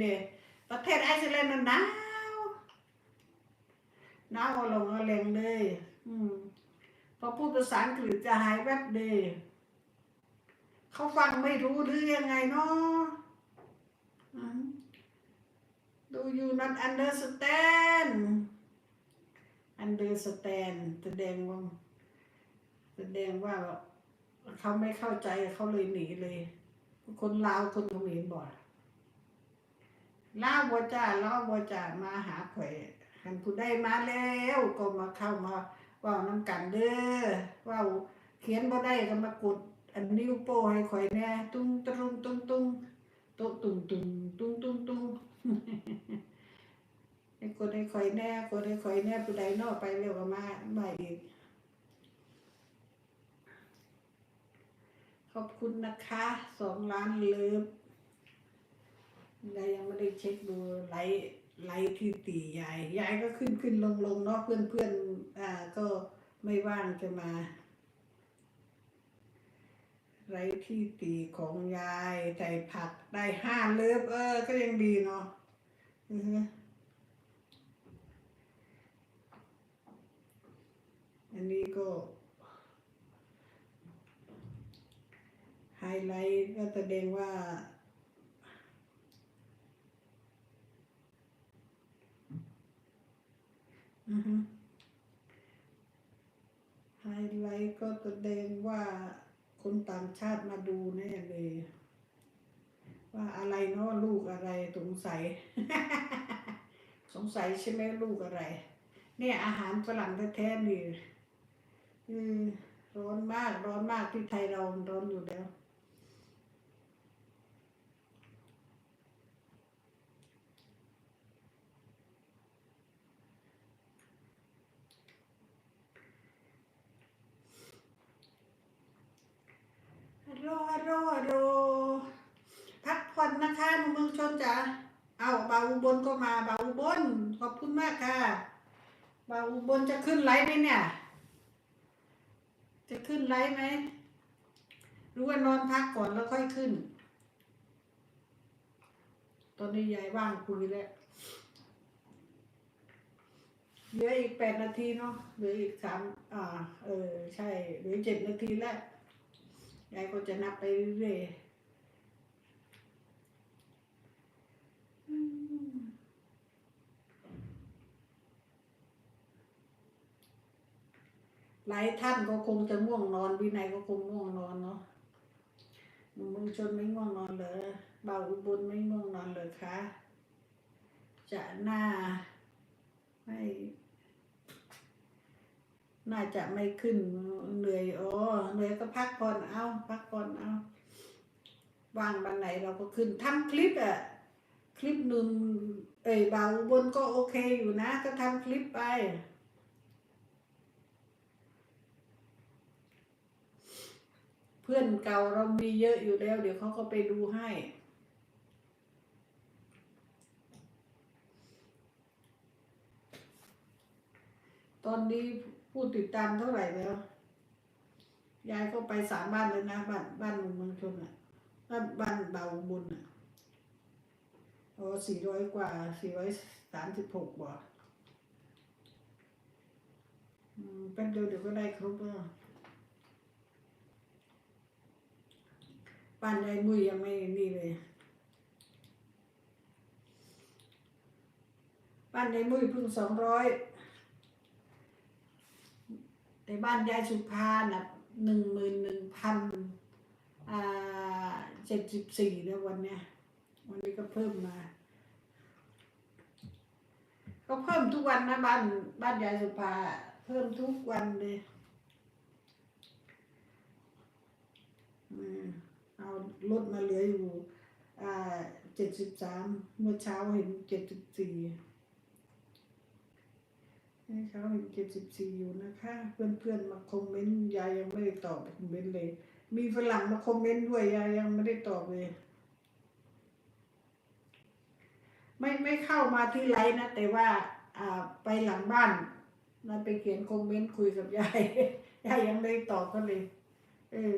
เดประเทศไอซ์แลนด์มันหนาวหนาวเอาลงเอาแรงเลย อืมพอพูดภาษาอังกฤษจะหายแวบเดยเขาฟังไม่รู้หรือยังไงเนาะอืม Do you not understand understand แสดงว่าแสดงว่าเขาไม่เข้าใจเขาเลยหนีเลย คนลาวคนเขมรบ่อย ลาบัวจ่าลาบัวจ่ามาหาข่อยหันผู้ได้มาแล้วก็มาเข้ามาว่าน้ำกันเด้อว่าเขียนบ่ได้ก็มากดอันนิ้วโป้ให้ข่อยแน่ตุ้งตรุงตุ้งตุ้งโตตุ้งตุ้งตุ้งตุ้งตุ้งไอ้คนให้ข่อยแน่คนให้ข่อยแน่ผู้ใดนอกไปเร็วก็มาใหม่อีกขอบคุณนะคะสองล้านเลิฟ ยายยังไม่ได้เช็คดูไลฟ์ไลฟ์ที่ตียาย ยายก็ขึ้นขึ้นลงลงเนาะเพื่อนเพื่อนอ่าก็ไม่ว่างจะมา ไลฟ์ที่ตีของยายใส่ผักได้ห้าเลิฟเออ ก็ยังดีเนาะอือฮึอันนี้ก็ไฮไลท์ก็แสดงว่า อือฮึ ไฮไลท์ก็แสดงว่าคนต่างชาติมาดูแน่เลย ว่าอะไรเนาะลูกอะไรสงสัย สงสัยใช่ไหมลูกอะไร เนี่ยอาหารฝรั่งแท้ๆนี่อืมร้อนมากร้อนมากที่ไทยเราร้อนอยู่แล้ว รอรอรอพักผ่อนนะคะหนุ่มเมืองชนจ๋าเอาบาอุบลก็มาบาอุบลขอบคุณมากค่ะบาอุบลจะขึ้นไลฟ์ไหมเนี่ย จะขึ้นไลฟ์ไหมหรู้ว่านอนพักก่อนแล้วค่อยขึ้น ตอนนี้ยายว่างคุยแล้วเหลืออีกแปดนาทีเนาะเหลืออีกสามอ่า เออ ใช่เหลือเจ็ดนาทีแล้ว ยายก็จะนับไปเรื่อยหลายท่านก็คงจะง่วงนอนวินัยก็คงง่วงนอนเนาะหนุ่มเมืองชนไม่ง่วงนอนเลยเบาอุบลไม่ง่วงนอนเลยคะจะหน้าไม่ น่าจะไม่ขึ้นเหนื่อยอ๋อเหนื่อยก็พักผ่อนเอาพักผ่อนเอาว่างวันไหนเราก็ขึ้นทำคลิปอะคลิปหนึ่งเอ้ยเบาบนก็โอเคอยู่นะ ก็ทำคลิปไปเพื่อนเก่าเรามีเยอะอยู่แล้ว เดี๋ยวเขาก็ไปดูให้ ตอนนี้ ผู้ติดตามเท่าไหร่แล้ว ยายก็ไปสามบ้านเลยนะบ้านบ้านเมืองชนอะ บ้านบ้านเบาบุญอะโอ้สี่ร้อยกว่าสี่ร้อยสามสิบหกบ่อืมแป๊บเดียวเดี๋ยวก็ได้ครบแล้วบ้านยายมุ้ยยังไม่นี่เลยบ้านยายมุ้ยเพิ่งสองร้อย ในบ้านยายสุภาน่ะหนึ่งหมื่นหนึ่งพันเจ็ดสิบสี่แล้ววันเนี้ยวันนี้ก็เพิ่มมา ก็เพิ่มทุกวันนะบ้านบ้านยายสุภา เพิ่มทุกวันเลยเอาลดมาเหลืออยู่เจ็ดสิบสามเมื่อเช้าเห็นเจ็ดสิบสี่ ให้เขาเห็นเจ็ดสิบสี่อยู่นะคะ เพื่อนๆมาคอมเมนต์ยายยังไม่ได้ตอบคอมเมนต์เลย มีฝรั่งมาคอมเมนต์ด้วยยายยังไม่ได้ตอบเลย ไม่ไม่เข้ามาที่ไลน์นะ แต่ว่า อ่าไปหลังบ้านนะไปเขียนคอมเมนต์คุยกับยายยายยังไม่ได้ตอบก็เลย เออ